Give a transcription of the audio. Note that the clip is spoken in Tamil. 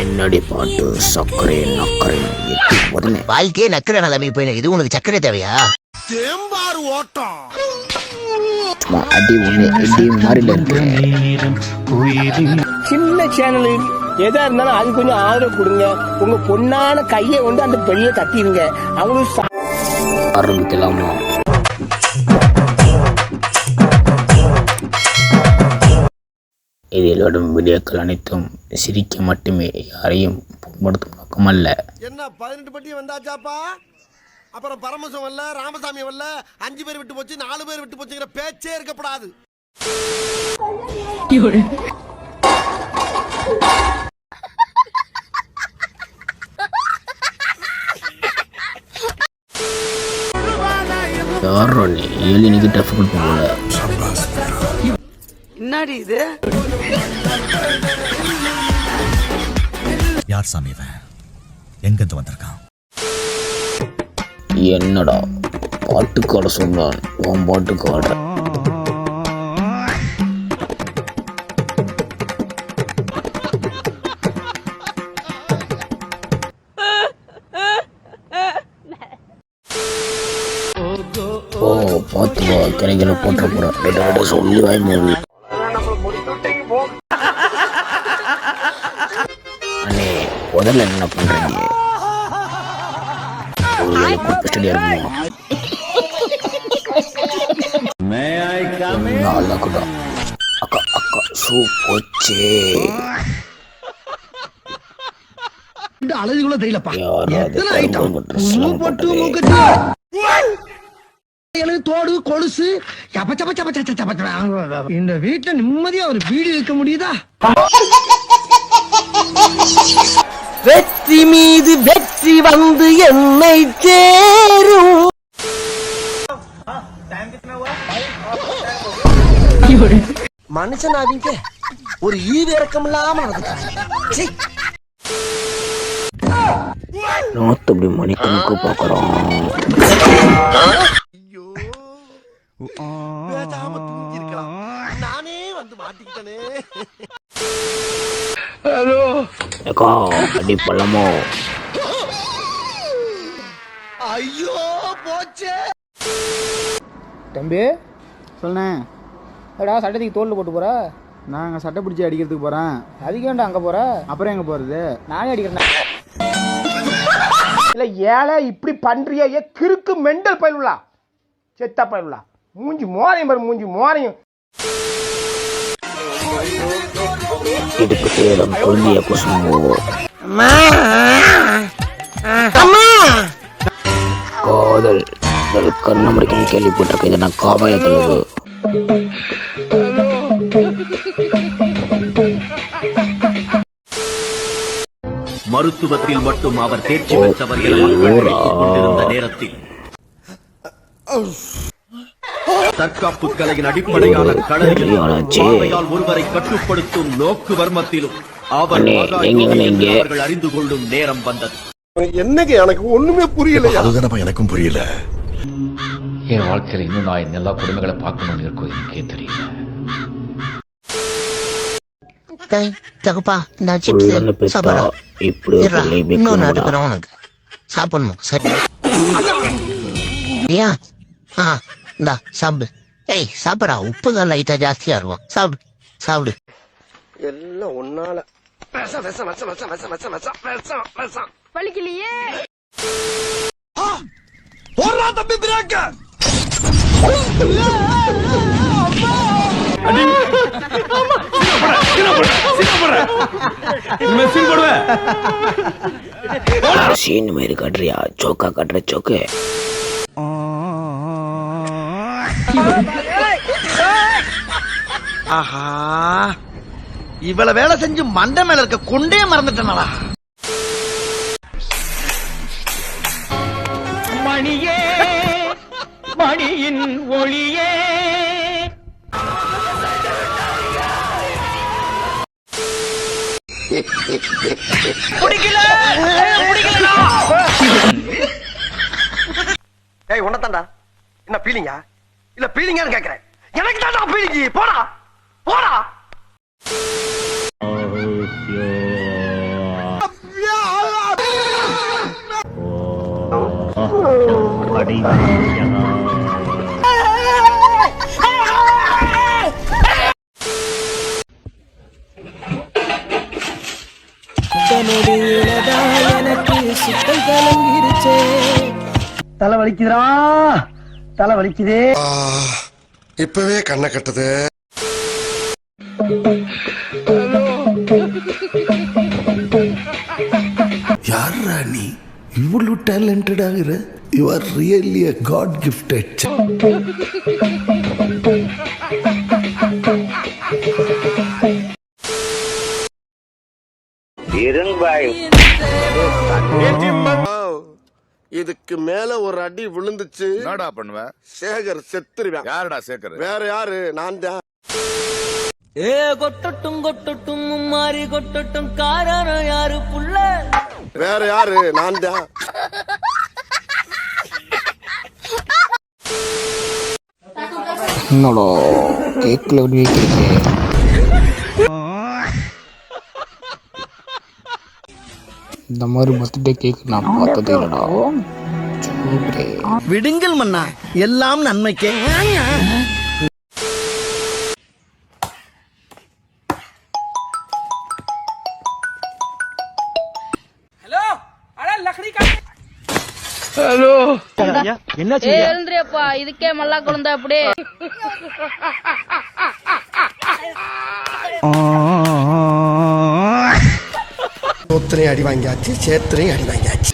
என்னடி பாட்டு? சர்க்கரை நக்கரை உடனே வாழ்க்கையே நக்கிற நிலைமை போயின இது உனக்கு சக்கரை தேவையா? தேம்பாறு ஓட்டம். சும்மா அடி ஒண்ணு இடி மாறில இருக்கு. சின்ன சேனலு எதா இருந்தாலும் அது கொஞ்சம் ஆதரவு கொடுங்க. உங்க பொண்ணான கையை கொண்டு அந்த பெண்ணில தட்டிடுங்க. அவங்களுக்கு ச- ஆரம்பிக்கலாமா? இதில் வரும் வீடியோக்கள் அனைத்தும் சிரிக்க மட்டுமே யாரையும் புண்படுத்தும் நோக்கமல்ல என்ன பதினெட்டு பட்டி வந்தாச்சாப்பா? அப்புறம் பரமசம் வரல ராமசாமி வரல அஞ்சு பேர் விட்டு போச்சு நாலு பேர் விட்டு போச்சுங்கிற பேச்சே இருக்கப்படாது யாரோ நீ? ஏழு இன்னைக்கு டஃப் கொடுப்போம் போல என்னடி இது? யார் சாமி இவன்? எங்கிருந்து வந்திருக்கான்? என்னடா பாட்டுக்கு ஆட சொன்னான் உன் பாட்டுக்கு ஆடுற ஓ பார்த்து வா கரைகளை போட்ட போறேன் சொல்லி வாய் முதல்ல என்ன பண்றீங்க? நல்லா கூட அக்கா அக்கா ஷூ போச்சே. தோடு கொலுசு. இந்த வீட்டுல நிம்மதியா ஒரு வீடு இருக்க முடியுதா? வெற்றி மீது வெற்றி வந்து என்னை சேரும். மனுஷன் அவங்க ஒரு ஈவு இறக்கம் இல்லாம. நாத்து அப்படி மணிக்கணக்கு இருக்கலாம் நானே வந்து மாட்டிக்கிட்டனே. அக்கா அடி பள்ளமோ. ஐயோ போச்சே. தம்பி சொல்லுண்ணே. ஏடா சட்டத்துக்கு தோல்ல போட்டு போற? நான் அங்கே சட்டை பிடிச்சி அடிக்கிறதுக்கு போகிறேன் அதுக்கு ஏன்டா அங்க போற? அப்புறம் எங்கே போகிறது நானே அடிக்கிறேன் இல்ல ஏழை இப்படி பண்றியா ஏ கிறுக்கு மெண்டல் பயிலுலா. செத்தா பயிலுலா. மூஞ்சி மோரையும் பாரு மூஞ்சி மோரையும். இதுக்கு சேலம் பொருந்திய குசும்போ. காதல். கண்ணு முடிக்கணும் கேள்விப்பட்டிருக்கேன். இது நான் காபாயத்தில் மருத்துவத்தில் மட்டும் அவர் தேர்ச்சி பெற்றவர் நேரத்தில். தற்காப்பு கலையின் அடிப்படையான. பார்வையால் ஒருவரை கட்டுப்படுத்தும் நோக்கு வர்மத்திலும் அவர் அவர்கள் அறிந்து கொள்ளும் நேரம் வந்தது. என்னங்க எனக்கு ஒண்ணுமே புரியலையா? அதுதானப்பா எனக்கும் புரியல. என் வாழ்க்கையில் இன்னும் நான் எல்லா குடும்பங்களை பார்க்கணும்னு இருக்கும் எனக்கே தெரியல. தகுப்பா சிப்ஸ். எடுக்கிறேன் உனக்கு. சாப்பிடணும் சரி. ஆ இந்தா சாப்பிடு ஏய் சாப்பிடா உப்பு தான் லைட்டா ஜாஸ்தியா இருக்கும் சாப்பிடு சாப்பிடு எல்லாம் ஒன்னால சீன் மாதிரி கட்டுறியா சோக்கா கட்டுற சோக்கு ஆஹா. இவ்வளவு வேலை செஞ்சு மண்டை மேல இருக்க கொண்டே மறந்துட்டனடா. மணியே மணியின் ஒளியே. ஏய் உன்னதாண்டா என்ன பீலிங்கா இல்ல பீலிங்கான்னு கேக்குறேன். எனக்கு தான் பீலிங்கி. போடா. போடா. எனக்கு தலை வலிக்குதுரா தலை வலிக்குதே இப்பவே கண்ணை கட்டுது. யாரா நீ? இவ்வளவு டேலண்டட் ஆகுற you are really a god gifted இதுக்கு மேல ஒரு அடி விழுந்துச்சு. என்னடா பண்ணுவ? சேகர் செத்துருவேன். யாருடா சேக்கர் வேற யாரு? நான் தான். ஏ கொட்டட்டும் கொட்டட்டும் மாறி கொட்டட்டும் காரணம் யாரு புள்ள? வேற யாரு? நான் தான். என்னடா கேக்கில் வைக்கிறீங்க? இந்த மாதிரி பர்த்டே கேக் நான் பார்த்ததே இல்லடா. விடுங்கள் மன்னா எல்லாம் நன்மைக்கே. ஏ எழுந்திரியப்பா இதுக்கே மல்லா குழந்தை அப்படியே. சோத்திரையும் அடி வாங்கியாச்சு சேத்திரையும் அடி வாங்கியாச்சு.